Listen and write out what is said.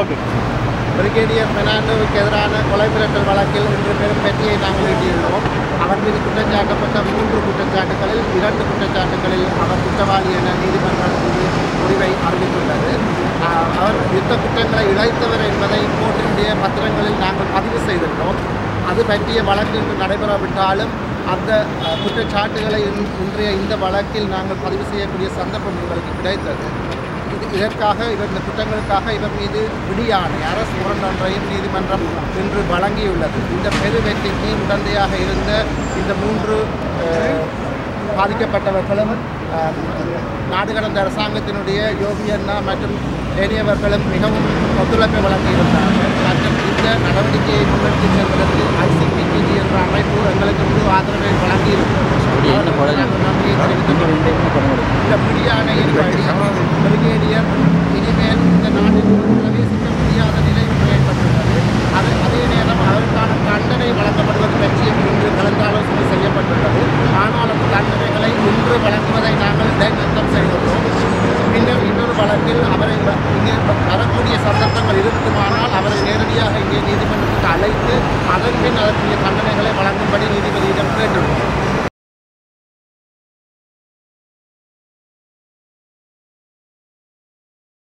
Okay brigadier பெர்னாண்டோவுக்கு எதிரான கொலை மிரட்டல் வழக்கில் இன்று பெரும் வெற்றியை நாங்கள் ஈட்டியுள்ளோம் அவர் மீது குற்றச்சாட்டப்பட்ட மூன்று குற்றச்சாட்டுகளில் இரண்டு குற்றச்சாட்டுகளில் அவர் குற்றவாளி என நீதிமன்றம் முடிவை அறிவித்துள்ளது. அவர் யுத்த குற்றங்களை இழைத்தவர் என்பதை கோர்ட்டினுடைய பத்திரங்களில் நாங்கள் பதிவு செய்திருந்தோம் அது பற்றிய வழக்கு இன்று நடைபெறாவிட்டாலும் அந்த குற்றச்சாட்டுகளை இன்றைய இந்த வழக்கில் நாங்கள் பதிவு செய்யக்கூடிய சந்தர்ப்பம் எங்களுக்கு கிடைத்தது. இது இதற்காக இவர் இந்த குற்றங்களுக்காக இவர் மீது விடியாணை அரசு முரண் ஒன்றையும் நீதிமன்றம் இன்று வழங்கியுள்ளது. இந்த பெரு வெற்றிக்கு உடந்தையாக இருந்த இந்த மூன்று பாதிக்கப்பட்டவர்களும் நாடு கடந்த அரசாங்கத்தினுடைய யோகி அண்ணா மற்றும் ஏனையவர்களும் மிகவும் ஒத்துழைப்பை வழங்கியிருந்தார்கள். மற்றும் இந்த நடவடிக்கையை முன்னெடுத்து செல்வதற்கு ஐசிபிஜி என்ற அமைப்பு எங்களுக்கு முழு ஆதரவை வழங்கியிருக்கிறது. இந்த பிடியாணையின் படி இருக்குமானால் அவரை நேரடியாக இங்கே நீதிமன்றத்துக்கு அழைத்து அதன் பின் அதற்குரிய தண்டனைகளை